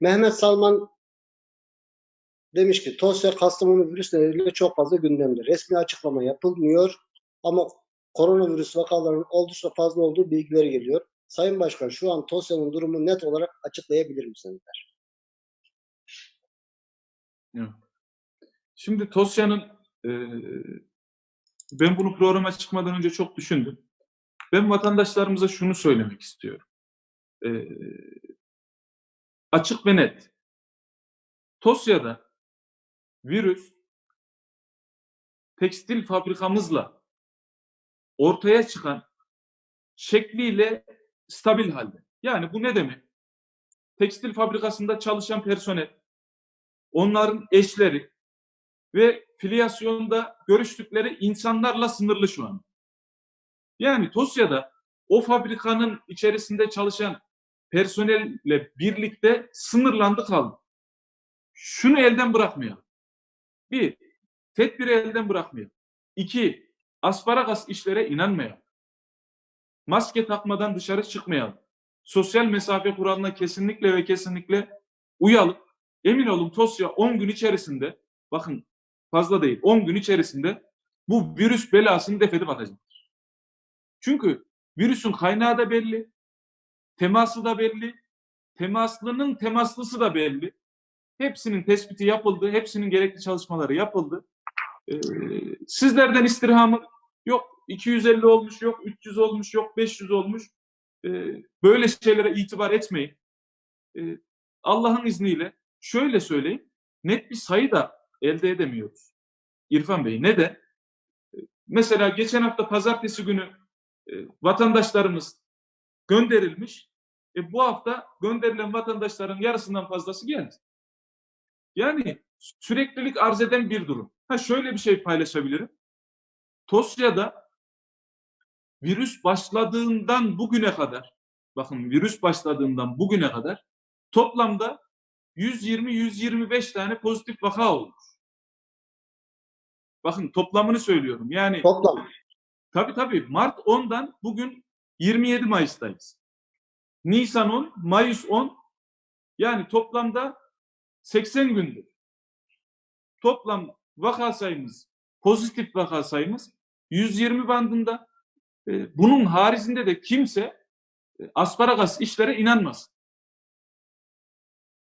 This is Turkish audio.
Mehmet Salman demiş ki Tosya Kastamonu virüs nedeniyle çok fazla gündemde. Resmi açıklama yapılmıyor ama koronavirüs vakalarının oldukça fazla olduğu bilgileri geliyor. Sayın Başkan şu an Tosya'nın durumu net olarak açıklayabilir misiniz? Şimdi Tosya'nın e, ben bunu programa çıkmadan önce çok düşündüm. Ben vatandaşlarımıza şunu söylemek istiyorum. E, açık ve net. Tosya'da virüs tekstil fabrikamızla ortaya çıkan şekliyle stabil halde. Yani bu ne demek? Tekstil fabrikasında çalışan personel, onların eşleri ve filyasyonda görüştükleri insanlarla sınırlı şu an. Yani Tosya'da o fabrikanın içerisinde çalışan personelle birlikte sınırlandı kaldı. Şunu elden bırakmayalım. Bir, tedbiri elden bırakmayalım. İki, asparagas işlere inanmayalım. Maske takmadan dışarı çıkmayalım. Sosyal mesafe kuralına kesinlikle ve kesinlikle uyalım. Emin olun Tosya 10 gün içerisinde, bakın fazla değil, 10 gün içerisinde bu virüs belasını def edip atacaktır. Çünkü virüsün kaynağı da belli, teması da belli, temaslının temaslısı da belli. Hepsinin tespiti yapıldı, hepsinin gerekli çalışmaları yapıldı. Ee, sizlerden istirhamım yok 250 olmuş, yok 300 olmuş, yok 500 olmuş. Ee, böyle şeylere itibar etmeyin. Ee, Allah'ın izniyle şöyle söyleyeyim, net bir sayı da elde edemiyoruz. İrfan Bey, neden? Ee, Mesela geçen hafta pazartesi günü e, vatandaşlarımız gönderilmiş. E, bu hafta gönderilen vatandaşların yarısından fazlası geldi. Yani süreklilik arz eden bir durum. Ha şöyle bir şey paylaşabilirim. Tosya'da virüs başladığından bugüne kadar, bakın virüs başladığından bugüne kadar toplamda 120-125 tane pozitif vaka olmuş. Bakın toplamını söylüyorum. Yani Toplam. tabii tabii Mart 10'dan bugün 27 Mayıs'tayız. Nisan 10, Mayıs 10 yani toplamda 80 gündür. Toplam vaka sayımız, pozitif vaka sayımız 120 bandında. Ee, Bunun haricinde de kimse e, asparagas işlere inanmasın.